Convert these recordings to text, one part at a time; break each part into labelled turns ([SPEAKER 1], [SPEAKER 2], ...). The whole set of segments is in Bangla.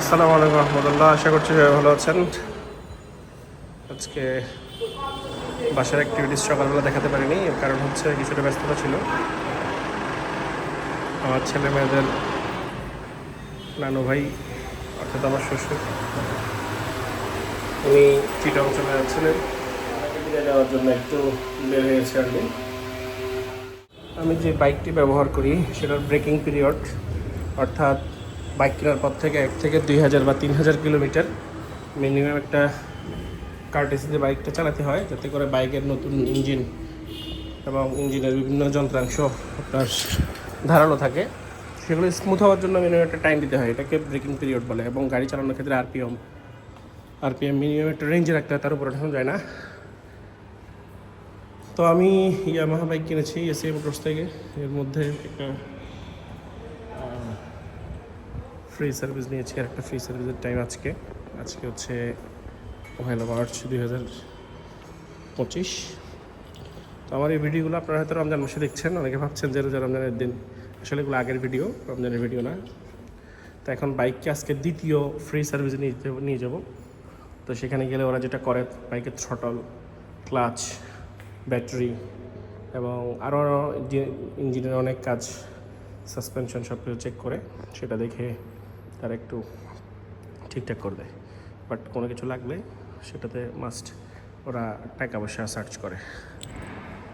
[SPEAKER 1] আসসালামু আলাইকুম রহমতুল্লাহ আশা করছি সবাই ভালো আছেন। আজকে বাসার অ্যাক্টিভিটিস সকালবেলা দেখাতে পারিনি এর কারণ হচ্ছে কিছুটা ব্যস্ততা ছিল। আমার ছেলে মেয়েদের নানু ভাই অর্থাৎ আমার শ্বশুর উনি চিটং চলে যাচ্ছিলেন। বিদায় নেওয়ার জন্য একটু বের হয়েছে আর। আমি যে বাইকটি ব্যবহার করি সেটার ব্রেকিং পিরিয়ড অর্থাৎ বাইক কেনার পর থেকে এক থেকে দুই হাজার বা তিন হাজার কিলোমিটার মিনিমাম একটা কার্টেসিতে বাইকটা চালাতে হয়, যাতে করে বাইকের নতুন ইঞ্জিন এবং ইঞ্জিনের বিভিন্ন যন্ত্রাংশ আপনার ধারালো থাকে। সেগুলো স্মুথ হওয়ার জন্য মিনিমাম একটা টাইম দিতে হয়, এটাকে ব্রেকিং পিরিয়ড বলে এবং গাড়ি চালানোর ক্ষেত্রে আরপিএম আরপিএম মিনিমাম একটা রেঞ্জে রাখতে হয় তার উপর ওঠানো যায় না। তো আমি ইয়ামাহা বাইক কিনেছি এসি মোটরস থেকে। এর মধ্যে একটা ফ্রি সার্ভিস নিয়েছি আর একটা ফ্রি সার্ভিসের টাইম আজকে। আজকে হচ্ছে পয়লা মার্চ দুই হাজার পঁচিশ। তো আমার এই ভিডিওগুলো আপনারা হয়তো রমজান মাসে দেখছেন, অনেকে ভাবছেন যে রোজা রমজানের দিন আসলে এগুলো আগের ভিডিও রমজানের ভিডিও না। তো এখন বাইককে আজকে দ্বিতীয় ফ্রি সার্ভিস নিয়ে নিয়ে যাব। তো সেখানে গেলে ওরা যেটা করে বাইকের থ্রটল ক্লাচ ব্যাটারি এবং আরও ইঞ্জিনের অনেক কাজ সাসপেনশন সব কিছু চেক করে, সেটা দেখে তারা একটু ঠিকঠাক করে দেয়। বাট কোনো কিছু লাগলে সেটাতে মাস্ট ওরা টাকা পয়সা সার্চ করে।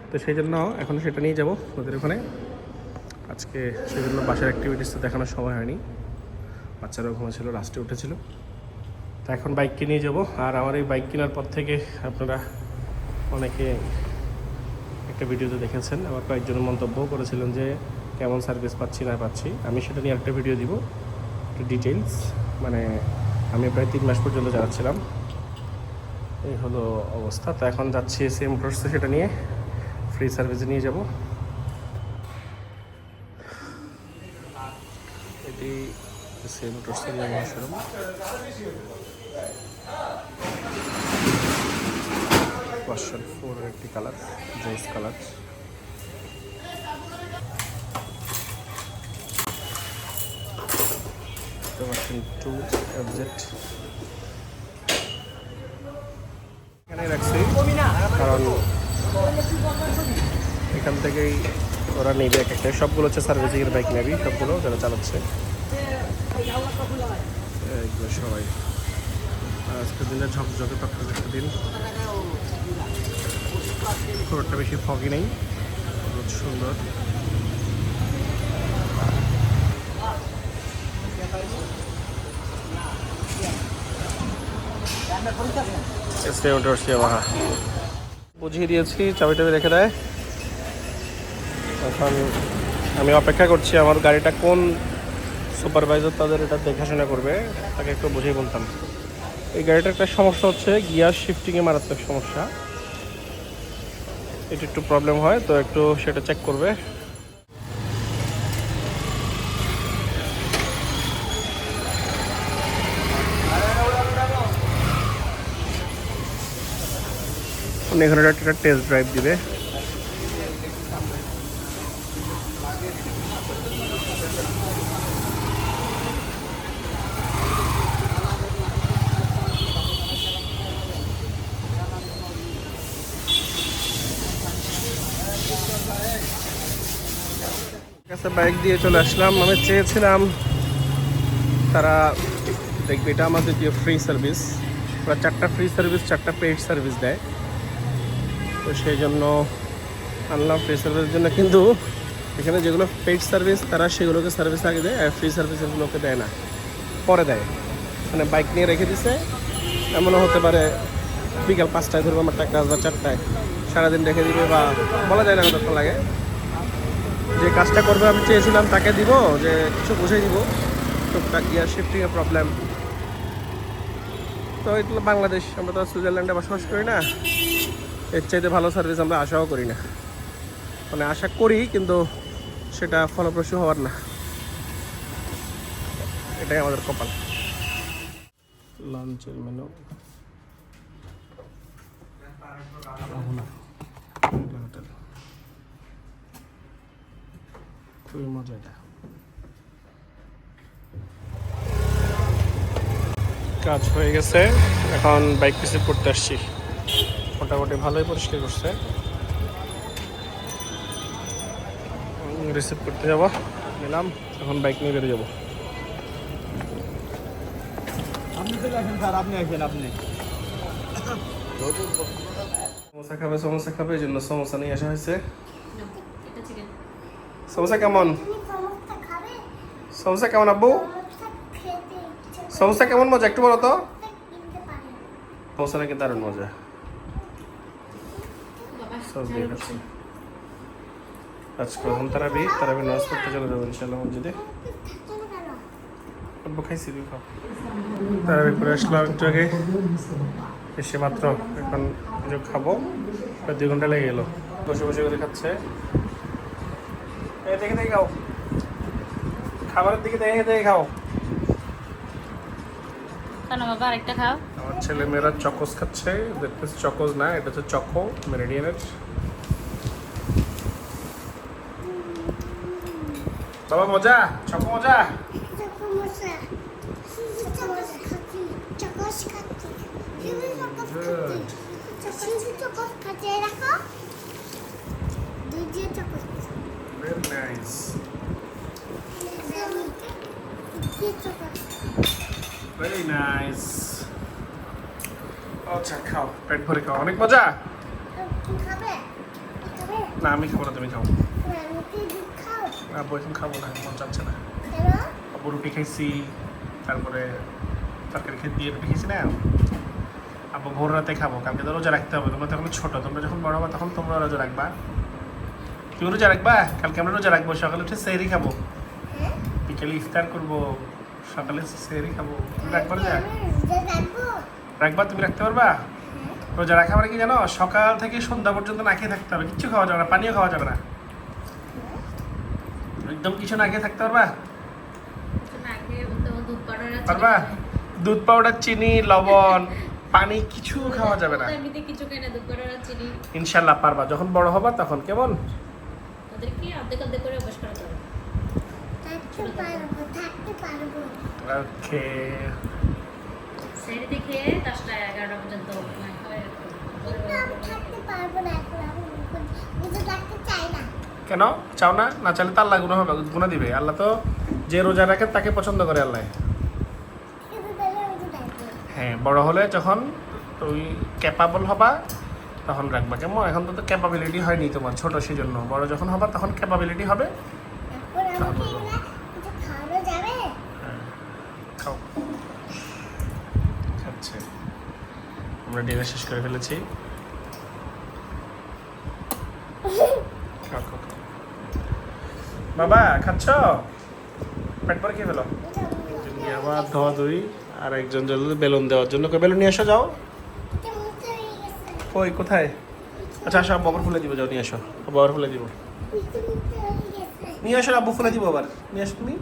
[SPEAKER 1] তো সেই জন্য এখন সেটা নিয়ে যাব ওদের ওখানে। আজকে সেই জন্য বাসার অ্যাক্টিভিটিস তো দেখানোর সময় হয়নি। বাচ্চারাও ঘুমাচ্ছিল, লাস্টে উঠেছিল। তো এখন বাইককে নিয়ে যাব। আর আমার এই বাইক কেনার পর থেকে আপনারা অনেকে একটা ভিডিওতে দেখেছেন আবার কয়েকজন মন্তব্যও করেছিলেন যে কেমন সার্ভিস পাচ্ছি না পাচ্ছি। আমি সেটা নিয়ে একটা ভিডিও দিব। ডিটেলস মানে আমি প্রায় তিন মাস পর্যন্ত যাচ্ছিলাম। এই হলো অবস্থা, তো এখন যাচ্ছি সেম মোটরসে সেটা নিয়ে ফ্রি সার্ভিসে নিয়ে যাব। এটি সেম ব্যবহার শোরুম ভার্সন ফোর একটি কালার জোস কালার ভার্সন টু অবজেক্ট রাখছি কারণ এখান থেকেই ওরা নেবে এক একটা সবগুলো হচ্ছে সার্ভিসিংয়ের বাইক নেবি, সবগুলো যারা চালাচ্ছে। এগুলো সবাই। আজকের দিনে ঝকঝকে তখন একটা দিন। খুব একটা বেশি ফগি নেই। রোদ সুন্দর এসে মোটরস ইয়ামাহা বুঝিয়ে দিয়েছি চাবি টাবি রেখে দেয়। এখন আমি অপেক্ষা করছি আমার গাড়িটা কোন সুপারভাইজার তাদের এটা দেখাশোনা করবে, তাকে একটু বুঝিয়ে বলতাম। এই গাড়িটার একটা সমস্যা হচ্ছে, গিয়ার শিফটিংয়ে মারাত্মক সমস্যা। এটা একটু প্রবলেম হয়, তো একটু সেটা চেক করবে। এখানে একটা টেস্ট ড্রাইভ দিবে। বাইক দিয়ে চলে আসলাম। আমি চেয়েছিলাম তারা দেখবে, এটা আমাদের দ্বিতীয় ফ্রি সার্ভিস ওরা চারটা ফ্রি সার্ভিস চারটা পেইড সার্ভিস দেয়। তো সেই জন্য আনলাম ফ্রি সার্ভিসের জন্য। কিন্তু এখানে যেগুলো পেইড সার্ভিস তারা সেগুলোকে সার্ভিস আগে দেয়, আর ফ্রি সার্ভিসেরগুলোকে দেয় না। পরে দেয়। মানে বাইক নিয়ে রেখে দিছে। এমনও হতে পারে বিকাল পাঁচটায় ধরবো আমার টাকা বা চারটায়। সারাদিন রেখে দিবে বা বলা যায় না কতক্ষণ লাগে। যে কাজটা করবে আমি চেয়েছিলাম তাকে দিব, যে কিছু বুঝে দিব। টুকটাক গিয়ার শিফটিংয়ের প্রবলেম তো এগুলো বাংলাদেশ, আমরা তো সুইজারল্যান্ডে বসবাস করি না। এর চাইতে ভালো সার্ভিস আমরা আশাও করি না। মানে আশা করি কিন্তু সেটা ফলপ্রসূ হওয়ার না। এটাই আমাদের কপাল। লাঞ্চের মেনু খুবই মজা এটা। কাজ হয়ে গেছে। এখন বাইক রিসিভ পড়তে আসছি। মোটামুটি ভালোই পরিষ্কার করছে। রিসিভ করতে যাব নিলাম এখন বাইক নিয়ে বেরিয়ে যাব।
[SPEAKER 2] আপনি চলে আসেন স্যার আপনি আসেন আপনি।
[SPEAKER 1] সমোসা খাবে সমোসা খাবে এই জন্য সমোসা নিয়ে আসা হয়েছে। সমোসা কেমন?
[SPEAKER 3] সমস্যা
[SPEAKER 1] সমোসা কেমন আব্বু?
[SPEAKER 3] সমস্যা
[SPEAKER 1] সমোসা কেমন মজা একটু বলো তো। দারুণ মজা। তারাবি তারাবি নামাজ পড়তে চলে যাব ইনশাল্লাহ মসজিদে। অল্প খাইছি এসে মাত্র এখন কিছু খাব, প্রায় দুই ঘণ্টা লেগে গেলো। বসে বসে করে খাচ্ছে। এই দেখে দেখে খাও। খাবারের দিকে দেখে দেখে খাও।
[SPEAKER 4] কেন বাবা আরেকটা খাও।
[SPEAKER 1] আমার ছেলে মেয়েরা চকোস খাচ্ছে দেখতে চকোস না এটা হচ্ছে চকো মেরিডিয়ানের। বাবা মজা? চকো মজা?
[SPEAKER 3] সমস্যা সমস্যা
[SPEAKER 1] ভেরি নাইস আচ্ছা খাও পেট ভরে খাও অনেক মজা না আমি খাব না তুমি খাও না বই এখন খাব না মন চাচ্ছে না আব্বু রুটি খাইছি তারপরে তরকারি খেয়ে দিয়ে রুটি খেয়েছি না আব্বু ভোর রাতে খাব কালকে তো রোজা রাখতে হবে তোমরা তো এখন ছোটো তোমরা যখন বড় হবে তখন তোমরা রোজা রাখবা তুমি রোজা রাখবা কালকে আমরা রোজা রাখব সকালে উঠে সেহরি খাব বিকেলে ইফতার করব সকালে সেহরি খাব। তুমি রাখবা? তুমি রাখতে পারবা? রোজা রাখা মানে কি জানো? সকাল থেকে সন্ধ্যা পর্যন্ত না খেয়ে থাকতে হবে। কিচ্ছু খাওয়া যাবে না পানিও খাওয়া যাবে না। একদম কিছু না খেয়ে থাকতে পারবা? পারবা? দুধ পাউডার চিনি লবণ পানি কিছু খাওয়া যাবে না। ইনশাল্লাহ পারবা। যখন বড় হবা তখন কেমন?
[SPEAKER 4] ওদেরকে অর্ধেক অর্ধেক করে অভ্যাস করাতে হবে
[SPEAKER 3] থাকতে পারব থাকতে পারব
[SPEAKER 1] ওকে
[SPEAKER 4] দশটা এগারোটা পর্যন্ত
[SPEAKER 1] কেন? চাও না? না চাইলে তো আল্লাহ গুণ হবে গুণা দিবে। আল্লাহ তো যে রোজা রাখে তাকে পছন্দ করে আল্লাহ। হ্যাঁ বড় হলে যখন তুই ক্যাপাবল হবা তখন রাখবা। কেমন? এখন তো ক্যাপাবিলিটি হয়নি তোমার ছোট সেই জন্য বড় যখন হবা তখন ক্যাপাবিলিটি হবে
[SPEAKER 3] এখন আমাকে এগুলা কিছু খাওয়ানো যাবে
[SPEAKER 1] হ্যাঁ, খাও। খাচ্ছে। আমরা ডিনার শেষ করে ফেলেছি। বাবা খাচ্ছ? পেট পরে খেয়ে ফেলো। আবার ধোয়া ধুই আর একজন জল বেলুন দেওয়ার জন্য বেলুন নিয়ে আসো যাও। কই কোথায়? আচ্ছা আসো বাবার ফুলে দিব যাও নিয়ে আসো বাবার ফুলে দিব। নিয়ে আসো আব্বু ফুলে দিব আবার। নিয়ে আসো তুমি।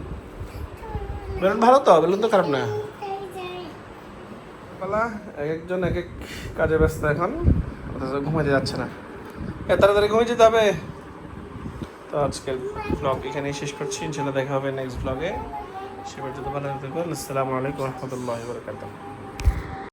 [SPEAKER 1] বেলুন ভালো তো, বেলুন তো খারাপ না। পালা এক একজন এক এক কাজে ব্যস্ত এখন, অথচ ঘুমাতে যাচ্ছে না। এ, তাড়াতাড়ি ঘুমিয়ে যেতে হবে। তো আজকের ব্লগ এখানেই শেষ করছি ইনশাল্লাহ দেখা হবে নেক্সট ব্লগে সে পর্যন্ত ভালো থাকবেন, আসসালামু আলাইকুম রহমতুল্লাহ বরকাতুহ।